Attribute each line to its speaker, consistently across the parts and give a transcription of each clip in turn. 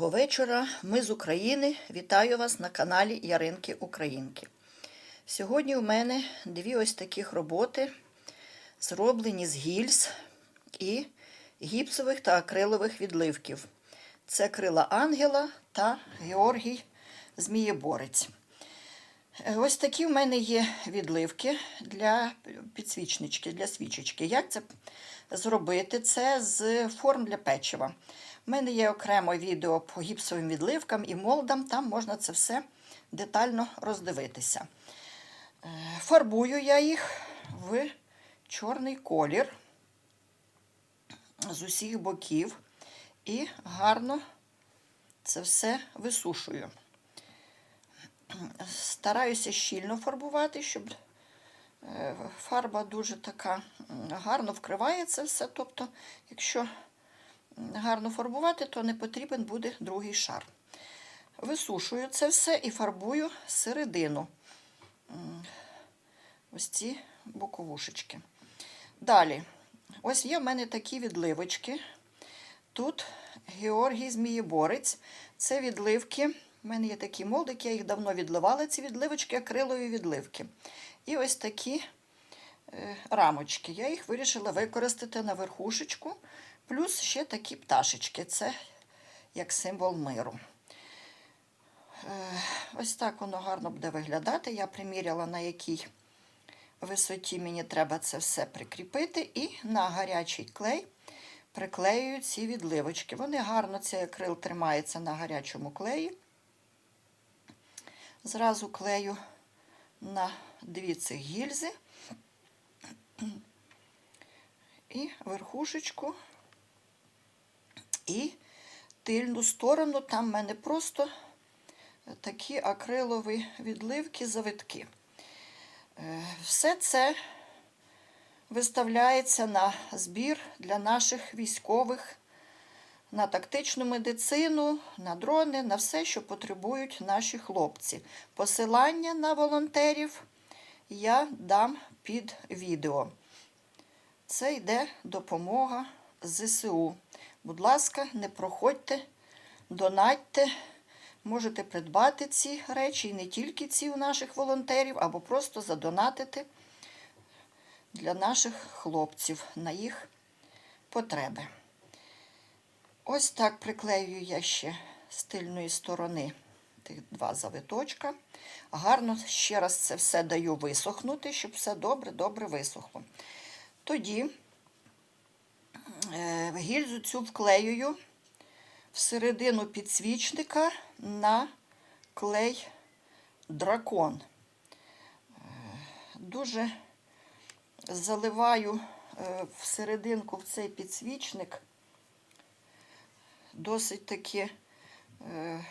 Speaker 1: Доброго вечора. Ми з України. Вітаю вас на каналі Яринки Українки. Сьогодні у мене дві ось таких роботи, зроблені з гільз і гіпсових та акрилових відливків. Це крила Ангела та Георгій Змієборець. Е, Ось такі в мене є відливки для підсвічнички, для свічечки. Як це зробити? Це з форм для печива. У мене є окремо відео по гіпсовим відливкам і молдам, там можна це все детально роздивитися. Е, Фарбую я їх в чорний колір з усіх боків і гарно це все висушую. Стараюся щільно фарбувати, щоб е, фарба дуже така гарно вкриває це все. Тобто, якщо гарно фарбувати, то не потрібен буде другий шар. Висушую це все і фарбую середину. Ось ці боковушечки. Далі, ось є в мене такі відливочки. Тут Георгій Змієборець. Це відливки. У мене є такі молдики, я їх давно відливала, ці відливочки, акрилові відливки. І ось такі е, рамочки. Я їх вирішила використати на верхушечку. Плюс ще такі пташечки. Це як символ миру. Е, ось так воно гарно буде виглядати. Я приміряла, на якій висоті мені треба це все прикріпити, і на гарячий клей приклеюю ці відливочки. Вони гарно, цей акрил тримається на гарячому клеї. Зразу клею на дві цих гільзи і верхушечку, і тильну сторону. Там в мене просто такі акрилові відливки, завитки. Е, Все це виставляється на збір для наших військових, на тактичну медицину, на дрони, на все, що потребують наші хлопці. Посилання на волонтерів я дам під відео. Це йде допомога ЗСУ. Будь ласка, не проходьте, донатьте. Можете придбати ці речі, і не тільки ці у наших волонтерів, або просто задонатити для наших хлопців на їх потреби. Ось так приклеюю я ще з тильної сторони тих два завиточка. Гарно ще раз це все даю висохнути, щоб все добре-добре висохло. Тоді гільзу цю вклеюю всередину підсвічника на клей дракон. Е, Дуже заливаю е, всерединку в цей підсвічник досить таки е,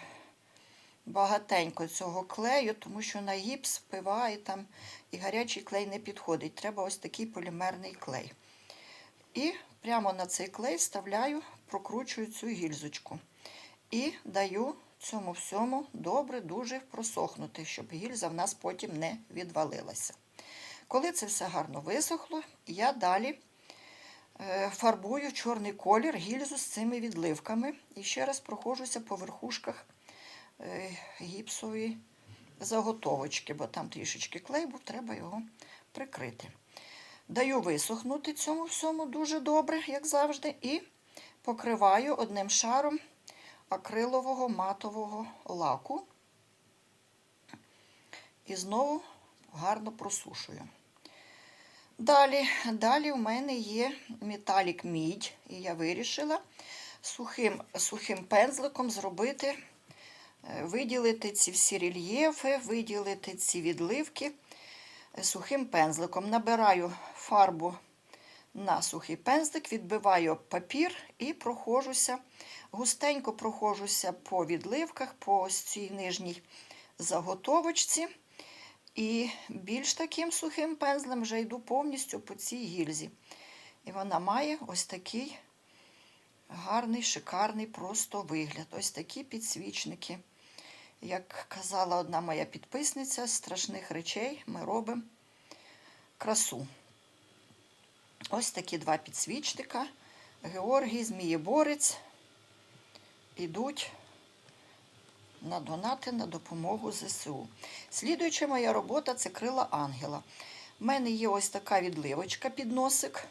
Speaker 1: багатенько цього клею, тому що на гіпс, пива і там і гарячий клей не підходить. Треба ось такий полімерний клей. І прямо на цей клей вставляю, прокручую цю гільзочку. І даю цьому всьому добре, дуже просохнути, щоб гільза в нас потім не відвалилася. Коли це все гарно висохло, я далі е, фарбую чорний колір гільзу з цими відливками. І ще раз проходжуся по верхушках е, гіпсової заготовочки, бо там трішечки клей був, треба його прикрити. Даю висохнути цьому всьому дуже добре, як завжди, і покриваю одним шаром акрилового матового лаку. І знову гарно просушую. Далі, далі в мене є металік мідь, і я вирішила сухим, сухим пензликом зробити, е, виділити ці всі рельєфи, виділити ці відливки е, сухим пензликом. Набираю фарбу на сухий пензлик, відбиваю папір і проходжуся, густенько проходжуся по відливках, по ось цій нижній заготовочці. І більш таким сухим пензлем вже йду повністю по цій гільзі. І вона має ось такий гарний, шикарний просто вигляд. Ось такі підсвічники. Як казала одна моя підписниця, з страшних речей ми робимо красу. Ось такі два підсвічника. Георгій, Змієборець ідуть на донати на допомогу ЗСУ. Слідуюча моя робота це крила ангела. У мене є ось така відливочка під носик.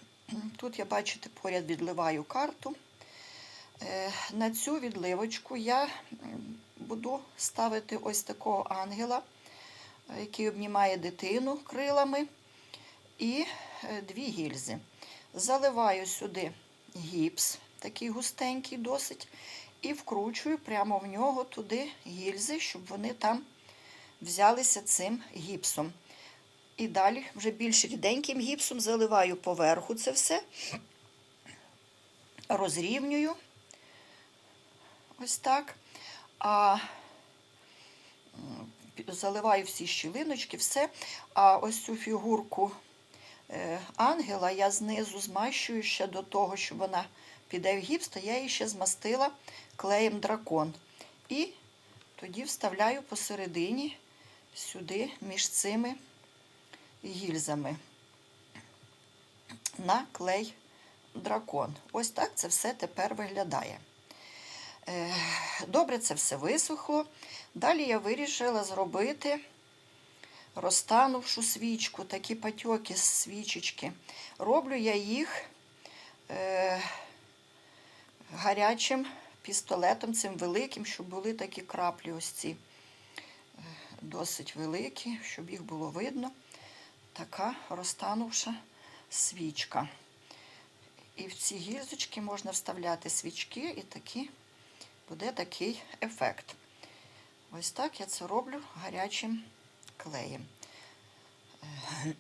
Speaker 1: Тут я, бачите, поряд відливаю карту. Е, На цю відливочку я буду ставити ось такого ангела, який обнімає дитину крилами, і дві гільзи. Заливаю сюди гіпс, такий густенький досить, і вкручую прямо в нього туди гільзи, щоб вони там взялися цим гіпсом. І далі вже більш ріденьким гіпсом заливаю поверху це все, розрівнюю. Ось так. А заливаю всі щілиночки, все. А ось цю фігурку е, ангела я знизу змащую ще до того, щоб вона піде в гіпс, то я її ще змастила клеєм дракон. І тоді вставляю посередині сюди між цими гільзами на клей дракон. Ось так це все тепер виглядає. Е, Добре, це все висохло. Далі я вирішила зробити розтанувшу свічку, такі патьоки з свічечки. Роблю я їх е, гарячим пістолетом, цим великим, щоб були такі краплі ось ці е, досить великі, щоб їх було видно. Така розтанувша свічка. І в ці гільзочки можна вставляти свічки, і такі буде такий ефект. Ось так я це роблю гарячим клеєм. Е,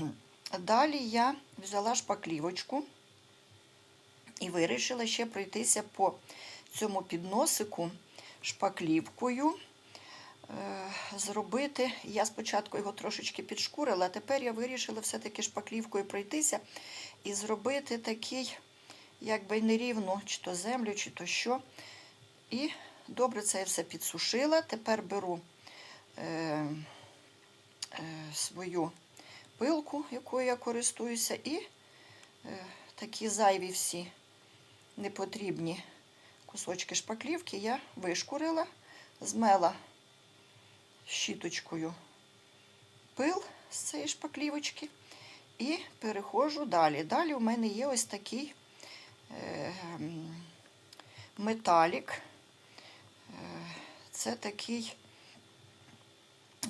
Speaker 1: Далі я взяла шпаклівочку і вирішила ще пройтися по цьому підносику шпаклівкою. Е, Зробити, я спочатку його трошечки підшкурила, а тепер я вирішила все-таки шпаклівкою пройтися і зробити такий, якби нерівну, чи то землю, чи то що. І добре це я все підсушила. Тепер беру е, свою пилку, якою я користуюся, і е, такі зайві всі непотрібні кусочки шпаклівки я вишкурила, змела щіточкою пил з цієї шпаклівочки і переходжу далі. Далі у мене є ось такий е, металік. Е, Це такий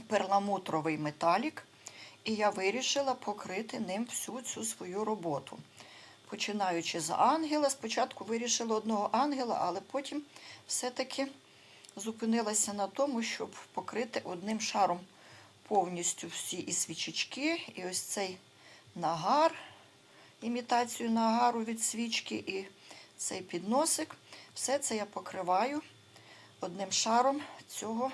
Speaker 1: перламутровий металік, і я вирішила покрити ним всю цю свою роботу. Починаючи з ангела, спочатку вирішила одного ангела, але потім все-таки зупинилася на тому, щоб покрити одним шаром повністю всі і свічечки, і ось цей нагар, імітацію нагару від свічки, і цей підносик. Все це я покриваю одним шаром цього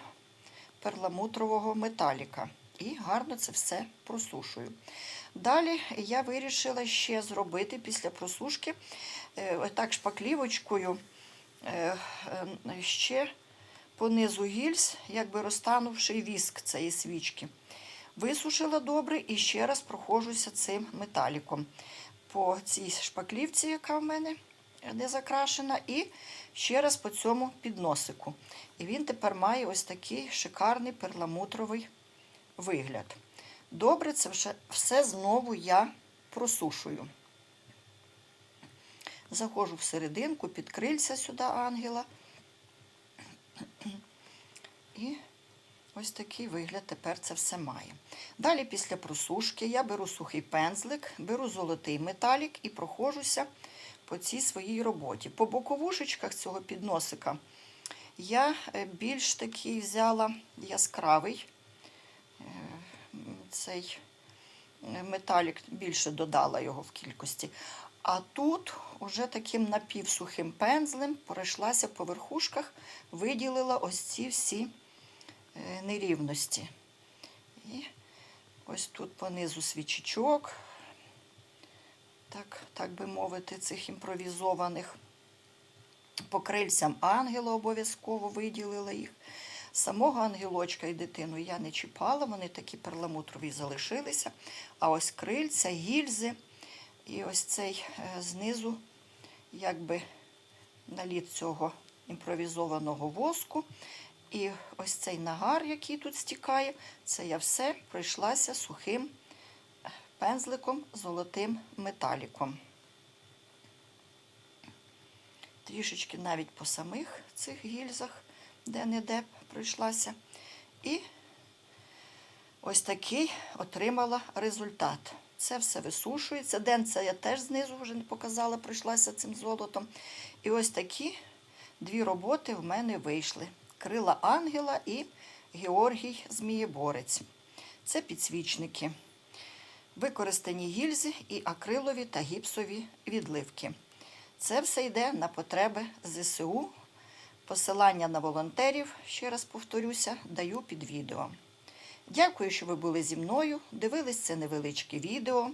Speaker 1: перламутрового металіка. І гарно це все просушую. Далі я вирішила ще зробити після просушки е, отак шпаклівочкою е, е, ще понизу гільз, якби розтанувши віск цієї свічки. Висушила добре і ще раз проходжуся цим металіком по цій шпаклівці, яка в мене не закрашена, і ще раз по цьому підносику. І він тепер має ось такий шикарний перламутровий вигляд. Добре, це вже все знову я просушую. Заходжу всерединку, під крильця сюди ангела. І ось такий вигляд тепер це все має. Далі, після просушки, я беру сухий пензлик, беру золотий металік і проходжуся по цій своїй роботі. По боковушечках цього підносика я е, більш такий взяла яскравий е, цей е, металік, більше додала його в кількості. А тут уже таким напівсухим пензлем пройшлася по верхушках, виділила ось ці всі нерівності. І ось тут понизу свічечок, так, так би мовити, цих імпровізованих. По крильцям ангела обов'язково виділила їх. Самого ангелочка і дитину я не чіпала, вони такі перламутрові залишилися. А ось крильця, гільзи і ось цей е, знизу, якби наліт цього імпровізованого воску. І ось цей нагар, який тут стікає, це я все пройшлася сухим пензликом золотим металіком. Трішечки навіть по самих цих гільзах, де-не-де пройшлася. І ось такий отримала результат. Це все висушується. Ден це я теж знизу вже не показала, пройшлася цим золотом. І ось такі дві роботи в мене вийшли: Крила Ангела і Георгій Змієборець. Це підсвічники. Використані гільзи і акрилові та гіпсові відливки. Це все йде на потреби ЗСУ. Посилання на волонтерів, ще раз повторюся, даю під відео. Дякую, що ви були зі мною, дивились це невеличке відео.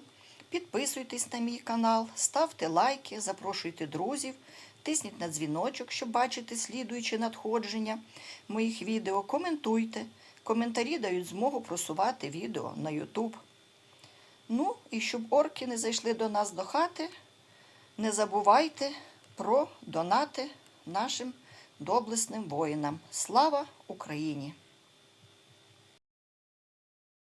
Speaker 1: Підписуйтесь на мій канал, ставте лайки, запрошуйте друзів, тисніть на дзвіночок, щоб бачити слідуючі надходження моїх відео. Коментуйте. Коментарі дають змогу просувати відео на YouTube. Ну, і щоб орки не зайшли до нас до хати, не забувайте про донати нашим доблесним воїнам. Слава Україні!